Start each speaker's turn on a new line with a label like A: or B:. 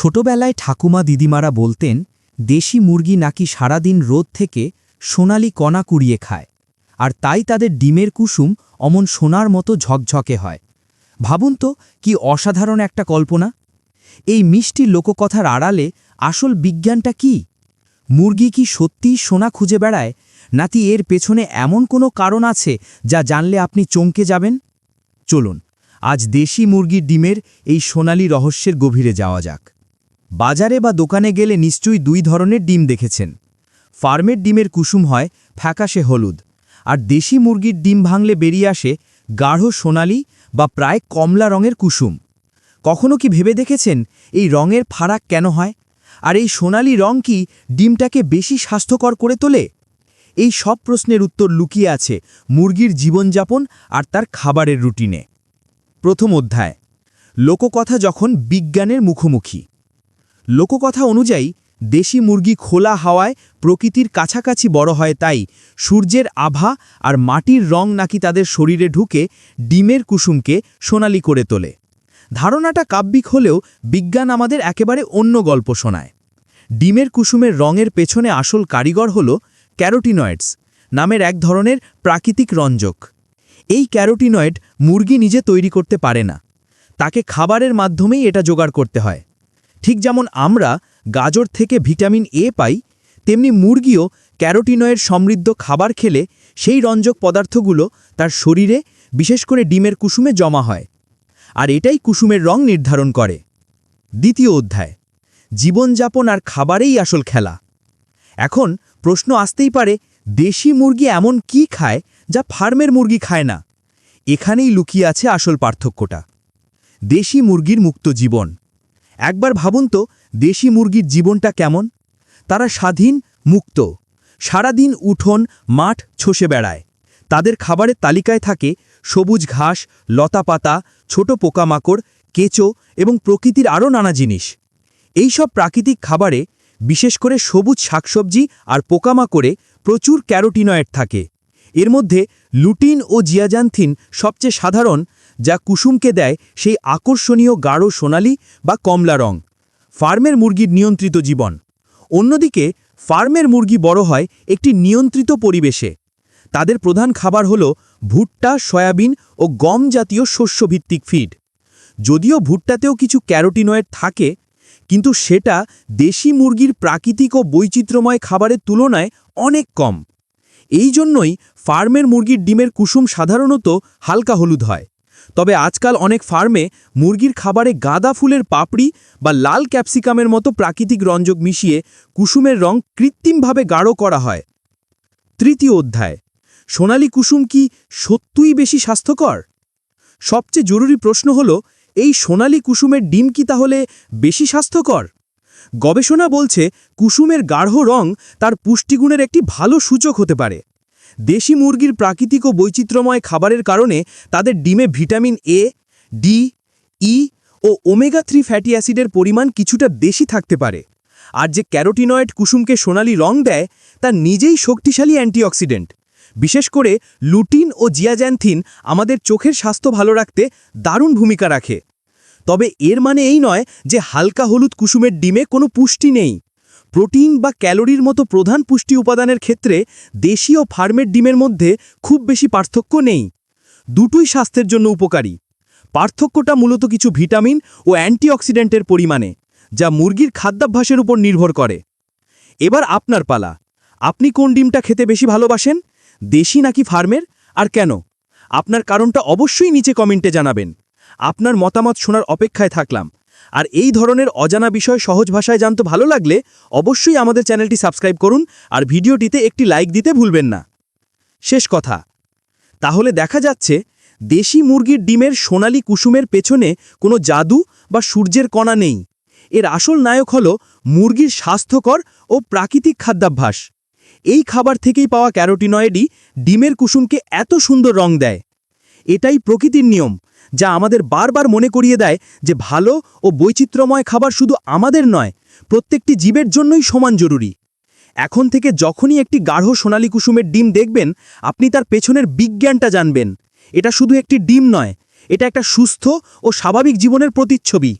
A: ছোটবেলায় ঠাকুমা দিদিমারা বলতেন, দেশি মুরগি নাকি সারাদিন রোদ থেকে সোনালি কণা কুড়িয়ে খায়, আর তাই তাদের ডিমের কুসুম অমন সোনার মতো ঝকঝকে হয়। ভাবুন তো, কি অসাধারণ একটা কল্পনা! এই মিষ্টি লোককথার আড়ালে আসল বিজ্ঞানটা কি? মুরগি কি সত্যিই সোনা খুঁজে বেড়ায়, নাকি এর পেছনে এমন কোনো কারণ আছে যা জানলে আপনি চমকে যাবেন? চলুন, আজ দেশি মুরগির ডিমের এই সোনালি রহস্যের গভীরে যাওয়া যাক। বাজারে বা দোকানে গেলে নিশ্চয়ই দুই ধরনের ডিম দেখেছেন। ফার্মের ডিমের কুসুম হয় ফ্যাকাশে হলুদ, আর দেশি মুরগির ডিম ভাঙলে বেরিয়ে আসে গাঢ় সোনালি বা প্রায় কমলা রঙের কুসুম। কখনো কি ভেবে দেখেছেন এই রঙের ফারাক কেন হয়? আর এই সোনালি রং কি ডিমটাকে বেশি স্বাস্থ্যকর করে তোলে? এই সব প্রশ্নের উত্তর লুকিয়ে আছে মুরগির জীবনযাপন আর তার খাবারের রুটিনে। প্রথম অধ্যায়, লোককথা যখন বিজ্ঞানের মুখোমুখি। লোককথা অনুযায়ী, দেশি মুরগি খোলা হাওয়ায় প্রকৃতির কাছাকাছি বড় হয় তাই সূর্যের আভা আর মাটির রং নাকি তাদের শরীরে ঢুকে ডিমের কুসুমকে সোনালি করে তোলে। ধারণাটা কাব্যিক হলেও বিজ্ঞান আমাদের একেবারে অন্য গল্প শোনায়। ডিমের কুসুমের রঙের পেছনে আসল কারিগর হল ক্যারোটিনয়েডস নামের এক ধরনের প্রাকৃতিক রঞ্জক। এই ক্যারোটিনয়েড মুরগি নিজে তৈরি করতে পারে না। তাকে খাবারের মাধ্যমেই এটা জোগাড় করতে হয়। ঠিক যেমন আমরা গাজর থেকে ভিটামিন এ পাই, তেমনি মুরগিও ক্যারোটিনয়ের সমৃদ্ধ খাবার খেলে সেই রঞ্জক পদার্থগুলো তার শরীরে, বিশেষ করে ডিমের কুসুমে জমা হয়। আর এটাই কুসুমের রং নির্ধারণ করে। দ্বিতীয় অধ্যায়, জীবনযাপন আর খাবারেই আসল খেলা। এখন প্রশ্ন আসতেই পারে, দেশি মুরগি এমন কি খায় যা ফার্মের মুরগি খায় না? এখানেই লুকিয়ে আছে আসল পার্থক্যটা। দেশি মুরগির মুক্ত জীবন। একবার ভাবুন তো, দেশি মুরগির জীবনটা কেমন? তারা স্বাধীন, মুক্ত। সারাদিন উঠোন, মাঠ ছসে বেড়ায়। তাদের খাবারের তালিকায় থাকে সবুজ ঘাস লতাপাতা ছোট পোকামাকড়, কেঁচো এবং প্রকৃতির আরও নানা জিনিস। এই সব প্রাকৃতিক খাবারে, বিশেষ করে সবুজ শাকসবজি আর পোকামাকড়ে প্রচুর ক্যারোটিনয়েড থাকে। এর মধ্যে লুটিন ও জিয়াজান্থিন সবচেয়ে সাধারণ যা কুসুমকে দেয় সেই আকর্ষণীয় গাঢ় সোনালি বা কমলা রং। ফার্মের মুরগির নিয়ন্ত্রিত জীবন। অন্যদিকে, ফার্মের মুরগি বড় হয় একটি নিয়ন্ত্রিত পরিবেশে। তাদের প্রধান খাবার হল ভুট্টা, সয়াবিন ও গম জাতীয় শস্যভিত্তিক ফিড। যদিও ভুট্টাতেও কিছু ক্যারোটিনয়েড থাকে, কিন্তু সেটা দেশি মুরগির প্রাকৃতিক ও বৈচিত্র্যময় খাবারের তুলনায় অনেক কম। এই জন্যই ফার্মের মুরগির ডিমের কুসুম সাধারণত হালকা হলুদ হয়। তবে আজকাল অনেক ফার্মে মুরগির খাবারে গাঁদা ফুলের পাপড়ি বা লাল ক্যাপসিকামের মতো প্রাকৃতিক রঞ্জক মিশিয়ে কুসুমের রং কৃত্রিমভাবে গাঢ় করা হয়। তৃতীয় অধ্যায়, সোনালি কুসুম কি সত্যই বেশি স্বাস্থ্যকর? সবচেয়ে জরুরি প্রশ্ন হল, এই সোনালি কুসুমের ডিম কি তাহলে বেশি স্বাস্থ্যকর? গবেষণা বলছে কুসুমের গাঢ় রং তার পুষ্টিগুণের একটি ভালো সূচক হতে পারে। দেশি মুরগির প্রাকৃতিক ও বৈচিত্র্যময় খাবারের কারণে তাদের ডিমে ভিটামিন এ ডি ই ও ওমেগা থ্রি ফ্যাটি অ্যাসিডের পরিমাণ কিছুটা বেশি থাকতে পারে। আর যে ক্যারোটিনয়েড কুসুমকে সোনালি রং দেয়, তা নিজেই শক্তিশালী অ্যান্টিঅক্সিডেন্ট। বিশেষ করে লুটিন ও জিয়াজ্যান্থিন আমাদের চোখের স্বাস্থ্য ভালো রাখতে দারুণ ভূমিকা রাখে। তবে এর মানে এই নয় যে হালকা হলুদ কুসুমের ডিমে কোনো পুষ্টি নেই। প্রোটিন বা ক্যালোরির মতো প্রধান পুষ্টি উপাদানের ক্ষেত্রে দেশি ও ফার্মের ডিমের মধ্যে খুব বেশি পার্থক্য নেই। দুটোই স্বাস্থ্যের জন্য উপকারী। পার্থক্যটা মূলত কিছু ভিটামিন ও অ্যান্টিঅক্সিডেন্টের পরিমাণে, যা মুরগির খাদ্যাভ্যাসের উপর নির্ভর করে। এবার আপনার পালা। আপনি কোন ডিমটা খেতে বেশি ভালোবাসেন? দেশি নাকি ফার্মের? আর কেন? আপনার কারণটা অবশ্যই নিচে কমেন্টে জানাবেন। আপনার মতামত শোনার অপেক্ষায় থাকলাম। আর এই ধরনের অজানা বিষয় সহজ ভাষায় জানতে ভালো লাগলে অবশ্যই আমাদের চ্যানেলটি সাবস্ক্রাইব করুন আর ভিডিওটিতে একটি লাইক দিতে ভুলবেন না। শেষ কথা। তাহলে দেখা যাচ্ছে দেশি মুরগির ডিমের সোনালি কুসুমের পেছনে কোনো জাদু বা সূর্যের কণা নেই। এর আসল নায়ক হল মুরগির স্বাস্থ্যকর ও প্রাকৃতিক খাদ্যাভ্যাস। এই খাবার থেকেই পাওয়া ক্যারোটিনয়েডই ডিমের কুসুমকে এত সুন্দর রং দেয়। এটাই প্রকৃতির নিয়ম, যা আমাদের বারবার মনে করিয়ে দেয় যে ভালো ও বৈচিত্র্যময় খাবার শুধু আমাদের নয়, প্রত্যেকটি জীবের জন্যই সমান জরুরি। এখন থেকে যখনই একটি গাঢ় সোনালী কুসুমের ডিম দেখবেন, আপনি তার পেছনের বিজ্ঞানটা জানবেন। এটা শুধু একটি ডিম নয়, এটা একটা সুস্থ ও স্বাভাবিক জীবনের প্রতিচ্ছবি।